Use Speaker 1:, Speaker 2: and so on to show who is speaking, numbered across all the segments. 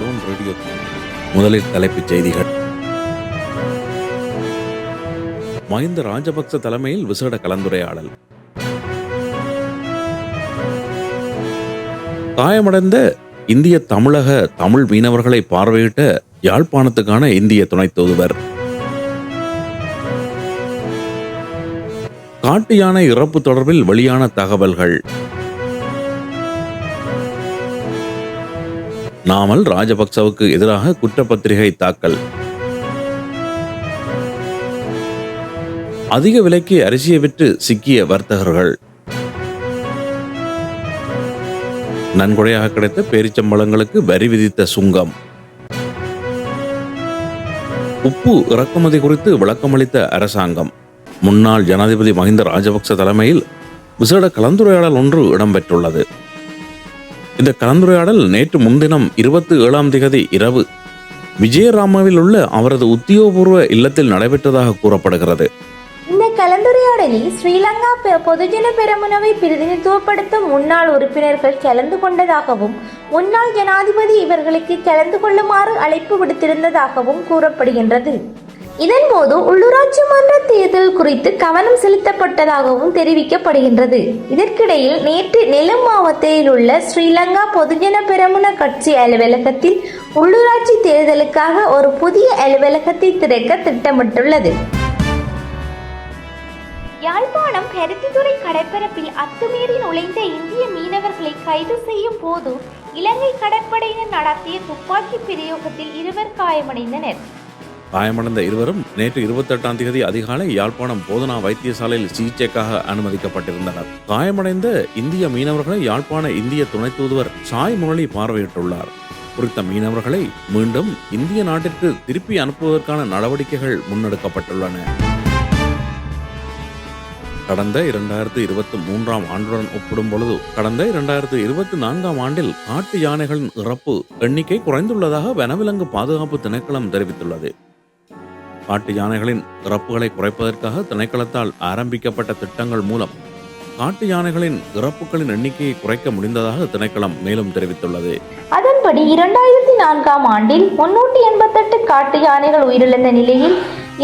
Speaker 1: Loan radio முதலில் தலைப்புச் செய்திகள். மஹிந்த ராஜபக்ச தலைமையில் விசேட கலந்துரையாடல். காயமடைந்த இந்திய தமிழக தமிழ் மீனவர்களை பார்வையிட்ட யாழ்ப்பாணத்துக்கான இந்திய துணைத் தூதுவர். காட்டு யானை இறப்பு தொடர்பில் வெளியான தகவல்கள். நாமல் ராஜபக்சவுக்கு எதிராக குற்றப்பத்திரிகை தாக்கல். அதிக விலைக்கு அரிசியை விற்று சிக்கிய வர்த்தகர்கள். நன்கொடையாக கிடைத்த பேரிச்சம்பழங்களுக்கு வரி விதித்த சுங்கம். உப்பு இறக்குமதி குறித்து விளக்கமளித்த அரசாங்கம். முன்னாள் ஜனாதிபதி மஹிந்த ராஜபக்ச தலைமையில் விசேட கலந்துரையாடல் ஒன்று இடம்பெற்றுள்ளது. இந்த கலந்துரையாடல் நேற்று முன்தினம் இருபத்தி ஏழாம் திகதி இரவு. விஜயராமாவில் உள்ள அவரது உத்தியோகபூர்வ இல்லத்தில் நடைபெற்றதாக கூறப்படுகிறது.
Speaker 2: இந்த கலந்துரையாடலில் ஸ்ரீலங்கா பெ- பொதுஜன பெரமுனவை பிரதிநிதித்துவப்படுத்தும் முன்னாள் உறுப்பினர்கள் கலந்து கொண்டதாகவும் முன்னாள் ஜனாதிபதி இவர்களுக்கு கலந்து கொள்ளுமாறு அழைப்பு விடுத்திருந்ததாகவும் கூறப்படுகின்றது. இதன்போது உள்ளூராட்சி மன்ற தேர்தல் குறித்து கவனம் செலுத்தப்பட்டதாகவும் தெரிவிக்கப்படுகின்றது. இதற்கிடையில் நேற்று நெல்லும் மாவட்டத்தில் உள்ள ஸ்ரீலங்கா பொதுஜன பெரமுன கட்சி அலுவலகத்தில் உள்ளூராட்சி தேர்தலுக்காக ஒரு புதிய அலுவலகத்தை திறக்க திட்டமிட்டுள்ளது. யாழ்ப்பாணம் பருத்தித்துறை கடற்பரப்பில் அத்துமீறி நுழைந்த இந்திய மீனவர்களை கைது செய்யும் போது இலங்கை கடற்படையினர் நடத்திய துப்பாக்கி பிரயோகத்தில் இருவர் காயமடைந்தனர்.
Speaker 1: காயமடைந்த இருவரும் நேற்று இருபத்தெட்டாம் தேதி அதிகாலை யாழ்ப்பாணம் போதனா வைத்தியசாலையில் சிகிச்சைக்காக அனுமதிக்கப்பட்டிருந்தனர். காயமடைந்த இந்திய மீனவர்களை யாழ்ப்பாண இந்திய துணை தூதுவர் சாய் முரளி பார்வையிட்டுள்ளார். குறித்த மீனவர்களை மீண்டும் இந்திய நாட்டிற்கு திருப்பி அனுப்புவதற்கான நடவடிக்கைகள் முன்னெடுக்கப்பட்டுள்ளன. கடந்த இரண்டாயிரத்து இருபத்தி மூன்றாம் ஆண்டுடன் ஒப்பிடும் பொழுது கடந்த இரண்டாயிரத்து இருபத்தி நான்காம் ஆண்டில் காட்டு யானைகளின் இறப்பு எண்ணிக்கை குறைந்துள்ளதாக வனவிலங்கு பாதுகாப்பு திணைக்களம் தெரிவித்துள்ளது. காட்டு யானைகளின் இறப்புகளை குறைப்பதற்காக திணைக்களத்தால் ஆரம்பிக்கப்பட்ட திட்டங்கள் மூலம் காட்டு யானைகளின் இறப்புகளின் எண்ணிக்கையை குறைக்க முடிந்ததாக திணைக்களம் மேலும் தெரிவித்துள்ளது.
Speaker 2: அதன்படி இரண்டாயிரத்தி நான்காம் ஆண்டில் முன்னூற்றி எண்பத்தெட்டு காட்டு யானைகள் உயிரிழந்த நிலையில்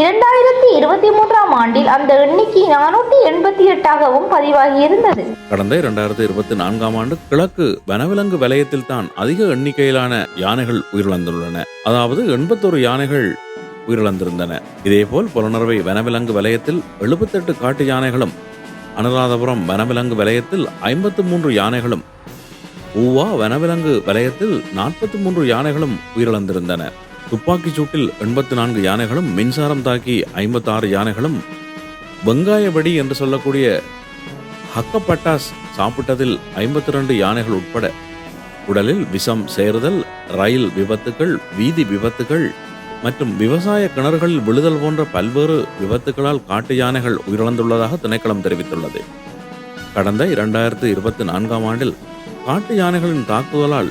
Speaker 2: இரண்டாயிரத்தி இருபத்தி மூன்றாம் ஆண்டில் அந்த எண்ணிக்கை நானூற்றி எண்பத்தி எட்டாகவும் பதிவாகியிருந்தது.
Speaker 1: கடந்த இரண்டாயிரத்து இருபத்தி நான்காம் ஆண்டு கிழக்கு வனவிலங்கு வலயத்தில் தான் அதிக எண்ணிக்கையிலான யானைகள் உயிரிழந்துள்ளன. அதாவது எண்பத்தொரு யானைகள் உயிரிழந்திருந்தன. இதேபோல் புலனறுவை வனவிலங்கு வலயத்தில் எழுபத்தெட்டு காட்டு யானைகளும் அனுராதபுரம் வனவிலங்கு வலயத்தில் ஐம்பத்து மூன்று யானைகளும் ஊவா வனவிலங்கு வலயத்தில் நாற்பத்தி மூன்று யானைகளும் உயிரிழந்திருந்தன. துப்பாக்கிச் சூட்டில் எண்பத்தி நான்கு யானைகளும் மின்சாரம் தாக்கி ஐம்பத்தாறு யானைகளும் வெங்காய வெடி என்று சொல்லக்கூடிய ஹக்கப்பட்டாஸ் சாப்பிட்டதில் ஐம்பத்தி ரெண்டு யானைகள் உட்பட உடலில் விஷம் சேருதல் ரயில் விபத்துகள் வீதி விபத்துகள் மற்றும் விவசாய கிணறுகளில் விழுதல் போன்ற பல்வேறு விபத்துகளால் காட்டு யானைகள் உயிரிழந்துள்ளதாக திணைக்களம் தெரிவித்துள்ளது. கடந்த இரண்டாயிரத்து இருபத்தி நான்காம் ஆண்டில் காட்டு யானைகளின் தாக்குதலால்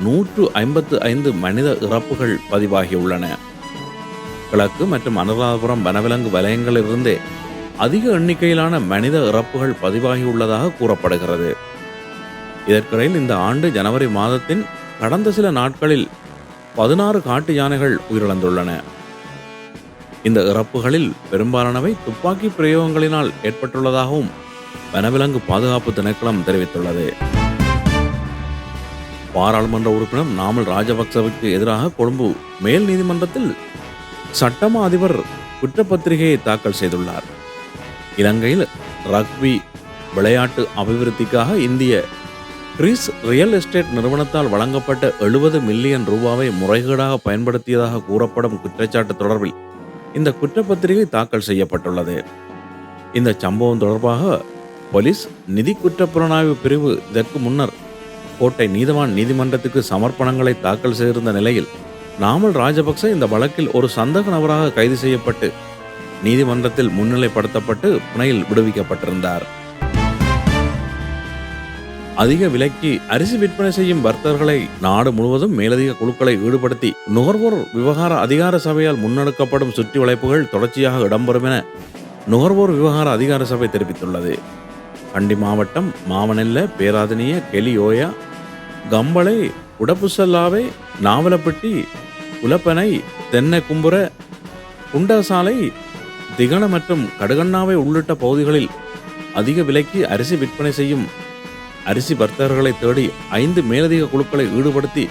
Speaker 1: நூற்று ஐம்பத்து ஐந்து மனித இறப்புகள் பதிவாகியுள்ளன. கிழக்கு மற்றும் அனுராதபுரம் வனவிலங்கு வலயங்களிலிருந்தே அதிக எண்ணிக்கையிலான மனித இறப்புகள் பதிவாகியுள்ளதாக கூறப்படுகிறது. இதற்கிடையில் இந்த ஆண்டு ஜனவரி மாதத்தின் கடந்த சில நாட்களில் பதினாறு காட்டு யானைகள் உயிரிழந்துள்ளன. இந்த இறப்புகளில் பெரும்பாலானவை துப்பாக்கி பிரயோகங்களினால் ஏற்பட்டுள்ளதாகவும் வனவிலங்கு பாதுகாப்பு திணைக்களம் தெரிவித்துள்ளது. பாராளுமன்ற உறுப்பினர் நாமல் ராஜபக்சவுக்கு எதிராக கொழும்பு மேல் நீதிமன்றத்தில் சட்டமா அதிபர் குற்றப்பத்திரிகையை தாக்கல் செய்துள்ளார். இலங்கையில் ரக்பி விளையாட்டு அபிவிருத்திக்காக இந்திய ரிஸ் ரியல் எஸ்டேட் நிறுவனத்தால் வழங்கப்பட்ட எழுபது மில்லியன் ரூபாவை முறைகேடாக பயன்படுத்தியதாக கூறப்படும் குற்றச்சாட்டு தொடர்பில் இந்த குற்றப்பத்திரிகை தாக்கல் செய்யப்பட்டுள்ளது. இந்த சம்பவம் தொடர்பாக போலீஸ் நிதி குற்றப்புலனாய்வு பிரிவு இதற்கு முன்னர் கோட்டை நீதவான் நீதிமன்றத்துக்கு சமர்ப்பணங்களை தாக்கல் செய்திருந்த நிலையில் நாமல் ராஜபக்ச இந்த வழக்கில் ஒரு சந்தக நபராக கைது செய்யப்பட்டு நீதிமன்றத்தில் முன்னிலைப்படுத்தப்பட்டு புனையில் விடுவிக்கப்பட்டிருந்தார். அதிக விலைக்கு அரிசி விற்பனை செய்யும் வர்த்தகர்களை நாடு முழுவதும் மேலதிக குழுக்களை ஈடுபடுத்தி நுகர்வோர் விவகார அதிகார சபையால் முன்னெடுக்கப்படும் சுற்றி வளைப்புகள் தொடர்ச்சியாக இடம்பெறும் என நுகர்வோர் விவகார அதிகார சபை தெரிவித்துள்ளது. கண்டி மாவட்டம் மாவனெல்ல பேராதனிய கெலியோயா கம்பளை உடப்புசல்லாவை நாவலப்பட்டி குலப்பனை தென்னை கும்புர குண்டசாலை திகன மற்றும் கடுகண்ணாவை உள்ளிட்ட பகுதிகளில் அதிக விலைக்கு அரிசி விற்பனை செய்யும் அரிசி வர்த்தகர்களை தேடி ஐந்து மேலதிக குழுக்களை ஈடுபடுத்தி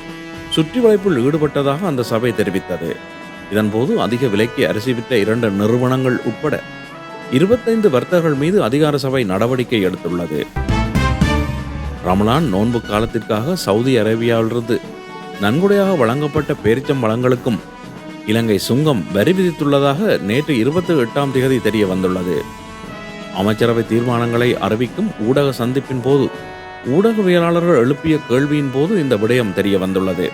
Speaker 1: சுற்றி வளைப்பில் ஈடுபட்டதாக அந்த சபை தெரிவித்தது. இதன்போது அதிக விலைக்கு அரிசி விற்ற இரண்டு நிறுவனங்கள் உட்பட இருபத்தைந்து வர்த்தகர்கள் மீது அதிகார சபை நடவடிக்கை எடுத்துள்ளது. ரமலான் நோன்பு காலத்திற்காக சவுதி அரேபியாவிலிருந்து நன்கொடையாக வழங்கப்பட்ட பேரிச்சம் வளங்களுக்கும் இலங்கை சுங்கம் வரி விதித்துள்ளதாக நேற்று இருபத்தி எட்டாம் தேதி தெரிய வந்துள்ளது அமைச்சரவை தீர்மானங்களை அறிவிக்கும் ஊடக சந்திப்பின் போது ஊடகவியலாளர்கள் எழுப்பிய கேள்வியின் போது இந்த விடயம் தெரிய வந்துள்ளது.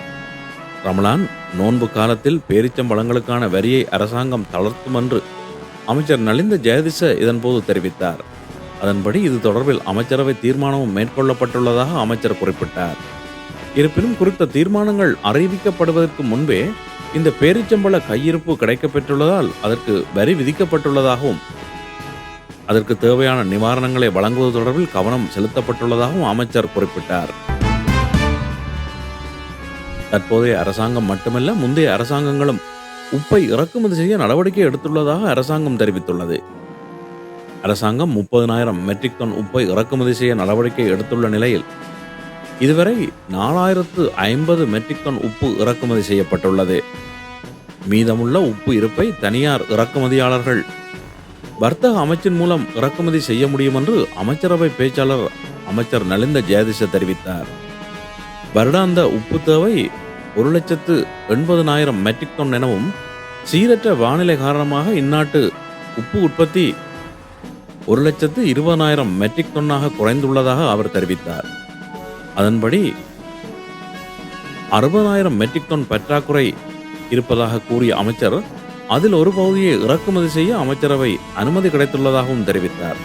Speaker 1: ரமலான் நோன்பு காலத்தில் பேரிச்சம்பழங்களுக்கான வரியை அரசாங்கம் தளர்த்தும் என்று அமைச்சர் நலிந்த ஜெயதிச இதன்போது தெரிவித்தார். அதன்படி இது தொடர்பில் அமைச்சரவை தீர்மானமும் மேற்கொள்ளப்பட்டுள்ளதாக அமைச்சர் குறிப்பிட்டார். இருப்பினும் குறித்த தீர்மானங்கள் அறிவிக்கப்படுவதற்கு முன்பே இந்த பேரிச்சம்பழ கையிருப்பு கிடைக்கப்பெற்றுள்ளதால் அதற்கு வரி விதிக்கப்பட்டுள்ளதாகவும் அதற்கு தேவையான நிவாரணங்களை வழங்குவது தொடர்பில் கவனம் செலுத்தப்பட்டுள்ளதாகவும் அமைச்சர் குறிப்பிட்டார். தற்போதைய அரசாங்கம் மட்டுமல்ல முந்தைய அரசாங்கங்களும் உப்பை இறக்குமதி செய்ய நடவடிக்கை எடுத்துள்ளதாக அரசாங்கம் தெரிவித்துள்ளது. அரசாங்கம் முப்பதனாயிரம் மெட்ரிக் டன் உப்பை இறக்குமதி செய்ய நடவடிக்கை எடுத்துள்ள நிலையில் இதுவரை நாலாயிரத்து ஐம்பது மெட்ரிக் டன் உப்பு இறக்குமதி செய்யப்பட்டுள்ளது. மீதமுள்ள உப்பு இருப்பை தனியார் இறக்குமதியாளர்கள் வர்த்தக அமைச்சின் மூலம் இறக்குமதி செய்ய முடியும் என்று அமைச்சரவை பேச்சாளர் அமைச்சர் நலிந்த ஜெயதிஷ தெரிவித்தார். வருடாந்த உப்பு தேவை ஒரு லட்சத்து எண்பதனாயிரம் மெட்ரிக் டன் எனவும் சீரற்ற வானிலை காரணமாக இந்நாட்டு உப்பு உற்பத்தி ஒரு லட்சத்து இருபதனாயிரம் மெட்ரிக் டன்னாக குறைந்துள்ளதாக அவர் தெரிவித்தார். அதன்படி அறுபதாயிரம் மெட்ரிக் டன் பற்றாக்குறை இருப்பதாக கூறிய அமைச்சர் அதில் ஒரு பகுதியை இறக்குமதி செய்ய அமைச்சரவை அனுமதி கிடைத்துள்ளதாகவும் தெரிவித்தார்.